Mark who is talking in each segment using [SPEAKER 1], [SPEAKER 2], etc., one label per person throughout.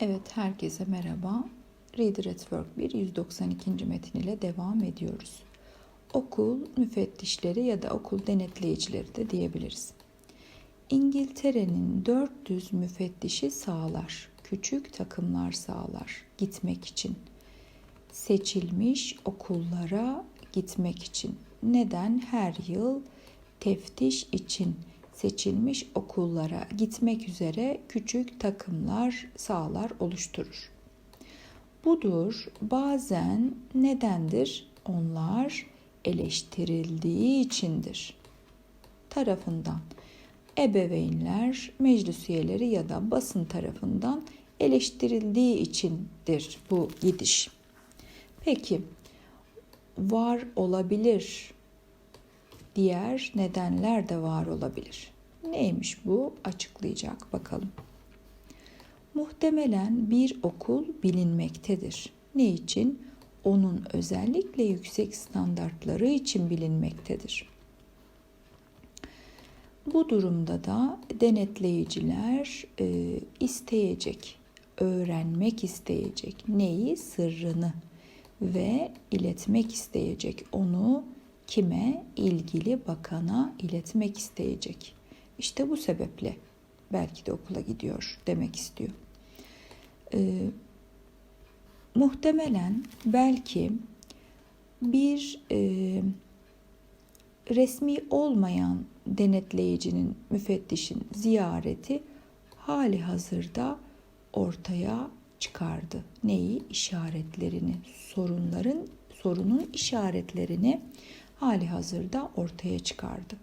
[SPEAKER 1] Evet, herkese merhaba. Reader at Work 1 192. metin ile devam ediyoruz. Okul müfettişleri ya da okul denetleyicileri de diyebiliriz. İngiltere'nin 400 müfettişi sağlar, küçük takımlar sağlar gitmek için. Seçilmiş okullara gitmek için. Neden her yıl teftiş için seçilmiş okullara gitmek üzere küçük takımlar, sahalar oluşturur. Budur bazen nedendir? Onlar eleştirildiği içindir. Tarafından ebeveynler, meclis üyeleri ya da basın tarafından eleştirildiği içindir bu gidiş. Peki var olabilir diğer nedenler de var olabilir. Neymiş bu? Açıklayacak bakalım. Muhtemelen bir okul bilinmektedir. Ne için? Onun özellikle yüksek standartları için bilinmektedir. Bu durumda da denetleyiciler e, isteyecek, öğrenmek isteyecek neyi? Sırrını ve iletmek isteyecek onu kime? ilgili bakana iletmek isteyecek. İşte bu sebeple belki de okula gidiyor demek istiyor. Ee, muhtemelen belki bir e, resmi olmayan denetleyicinin, müfettişin ziyareti hali hazırda ortaya çıkardı. Neyi? İşaretlerini, sorunların, sorunun işaretlerini hali hazırda ortaya çıkardı.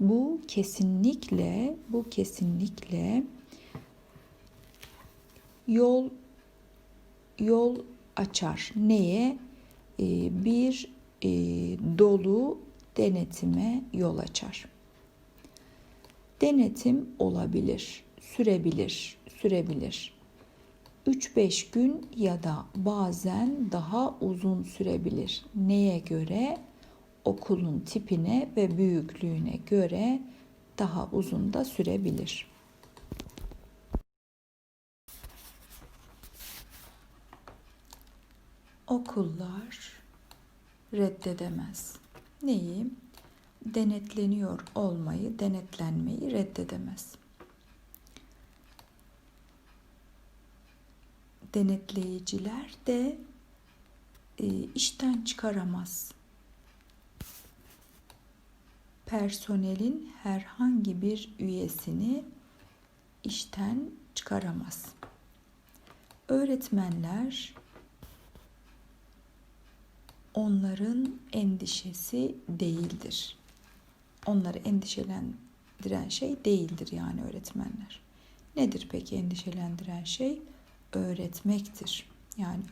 [SPEAKER 1] Bu kesinlikle, bu kesinlikle yol yol açar. Neye? Ee, bir e, dolu denetime yol açar. Denetim olabilir, sürebilir, sürebilir. 3-5 gün ya da bazen daha uzun sürebilir. Neye göre? Okulun tipine ve büyüklüğüne göre daha uzun da sürebilir. Okullar reddedemez. Neyi? Denetleniyor olmayı, denetlenmeyi reddedemez. Denetleyiciler de e, işten çıkaramaz personelin herhangi bir üyesini işten çıkaramaz. Öğretmenler onların endişesi değildir. Onları endişelendiren şey değildir yani öğretmenler. Nedir peki endişelendiren şey? Öğretmektir. Yani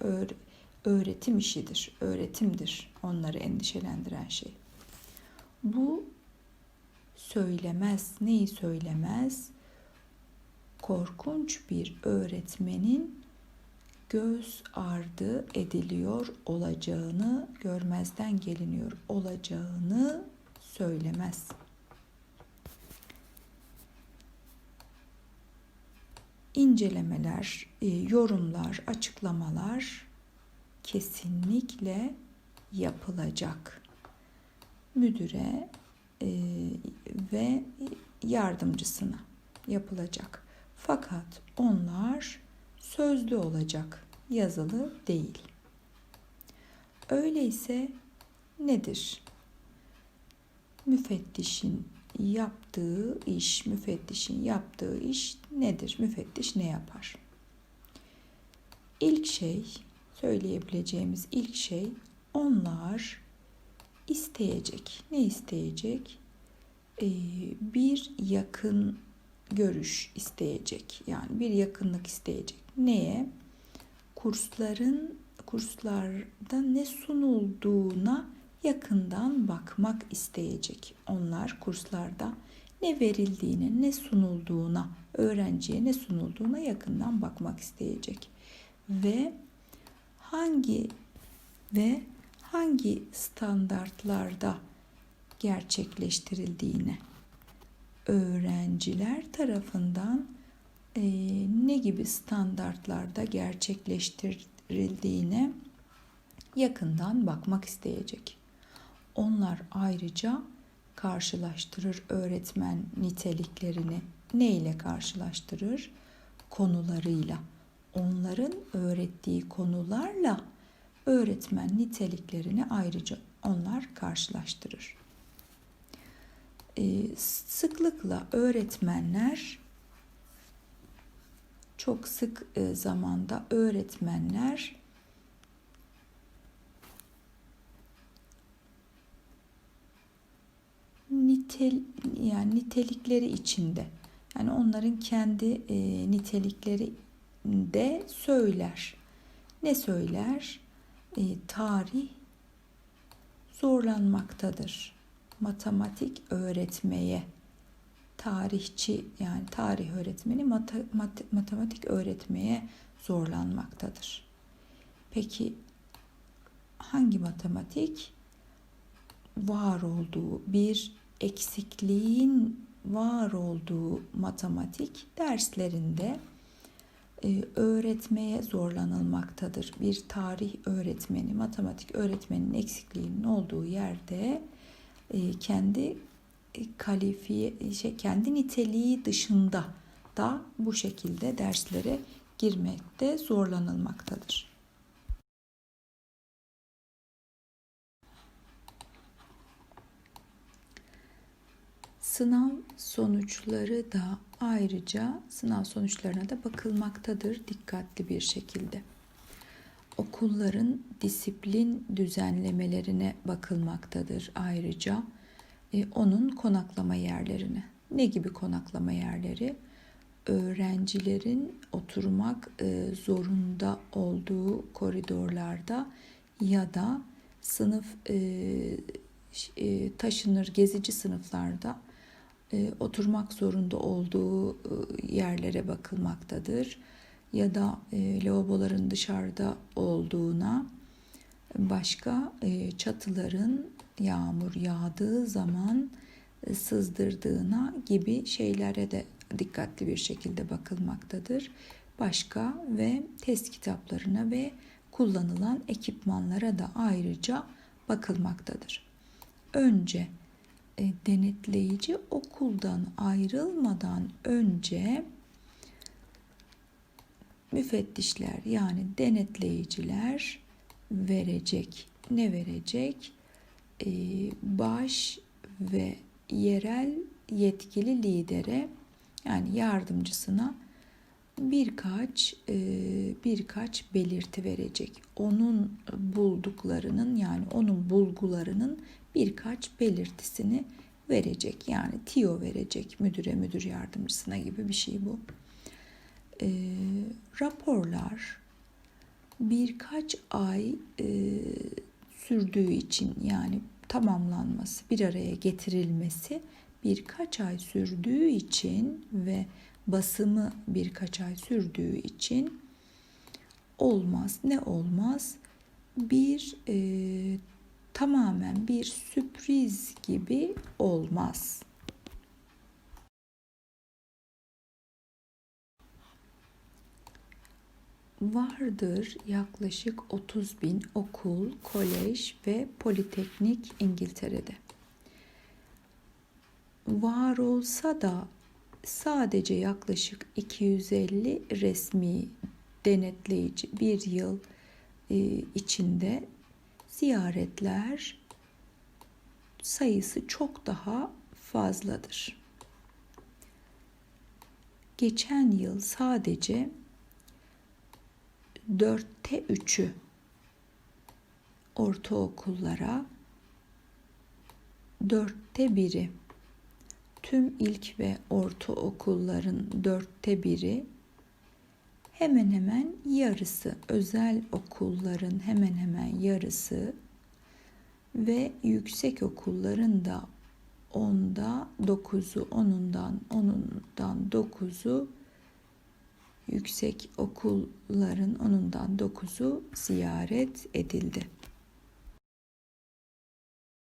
[SPEAKER 1] öğretim işidir, öğretimdir onları endişelendiren şey. Bu söylemez. Neyi söylemez? Korkunç bir öğretmenin göz ardı ediliyor olacağını, görmezden geliniyor olacağını söylemez. İncelemeler, e, yorumlar, açıklamalar kesinlikle yapılacak. Müdüre e, ve yardımcısına yapılacak. Fakat onlar sözlü olacak, yazılı değil. Öyleyse nedir? Müfettişin yaptığı iş, müfettişin yaptığı iş nedir? Müfettiş ne yapar? İlk şey, söyleyebileceğimiz ilk şey onlar isteyecek. Ne isteyecek? Ee, bir yakın görüş isteyecek. Yani bir yakınlık isteyecek. Neye? Kursların kurslarda ne sunulduğuna yakından bakmak isteyecek. Onlar kurslarda ne verildiğine, ne sunulduğuna, öğrenciye ne sunulduğuna yakından bakmak isteyecek. Ve hangi ve hangi standartlarda gerçekleştirildiğine öğrenciler tarafından e, ne gibi standartlarda gerçekleştirildiğine yakından bakmak isteyecek. Onlar ayrıca karşılaştırır öğretmen niteliklerini. Ne ile karşılaştırır? Konularıyla. Onların öğrettiği konularla öğretmen niteliklerini ayrıca onlar karşılaştırır. Ee, sıklıkla öğretmenler çok sık e, zamanda öğretmenler nitel yani nitelikleri içinde yani onların kendi e, nitelikleri de söyler. Ne söyler? E, tarih zorlanmaktadır. Matematik öğretmeye tarihçi yani tarih öğretmeni mat mat matematik öğretmeye zorlanmaktadır. Peki hangi matematik var olduğu bir eksikliğin var olduğu matematik derslerinde öğretmeye zorlanılmaktadır. Bir tarih öğretmeni, matematik öğretmeninin eksikliğinin olduğu yerde e, kendi kalifiye şey kendi niteliği dışında da bu şekilde derslere girmekte zorlanılmaktadır. Sınav sonuçları da ayrıca sınav sonuçlarına da bakılmaktadır dikkatli bir şekilde. Okulların disiplin düzenlemelerine bakılmaktadır ayrıca e, onun konaklama yerlerine. Ne gibi konaklama yerleri? Öğrencilerin oturmak e, zorunda olduğu koridorlarda ya da sınıf e, e, taşınır gezici sınıflarda e, oturmak zorunda olduğu e, yerlere bakılmaktadır ya da e, lavaboların dışarıda olduğuna başka e, çatıların yağmur yağdığı zaman e, sızdırdığına gibi şeylere de dikkatli bir şekilde bakılmaktadır. Başka ve test kitaplarına ve kullanılan ekipmanlara da ayrıca bakılmaktadır. Önce denetleyici okuldan ayrılmadan önce müfettişler yani denetleyiciler verecek. Ne verecek? Ee, baş ve yerel yetkili lidere yani yardımcısına birkaç e, birkaç belirti verecek. Onun bulduklarının yani onun bulgularının birkaç belirtisini verecek. Yani tiyo verecek müdüre müdür yardımcısına gibi bir şey bu. E, raporlar birkaç ay e, sürdüğü için yani tamamlanması, bir araya getirilmesi birkaç ay sürdüğü için ve basımı birkaç ay sürdüğü için olmaz. Ne olmaz? Bir e, tamamen bir sürpriz gibi olmaz. vardır yaklaşık 30 bin okul, kolej ve politeknik İngiltere'de. Var olsa da sadece yaklaşık 250 resmi denetleyici bir yıl e, içinde ziyaretler sayısı çok daha fazladır. Geçen yıl sadece dörtte üçü ortaokullara, dörtte biri tüm ilk ve ortaokulların dörtte biri hemen hemen yarısı özel okulların hemen hemen yarısı ve yüksek okulların da onda dokuzu onundan onundan dokuzu yüksek okulların onundan dokuzu ziyaret edildi.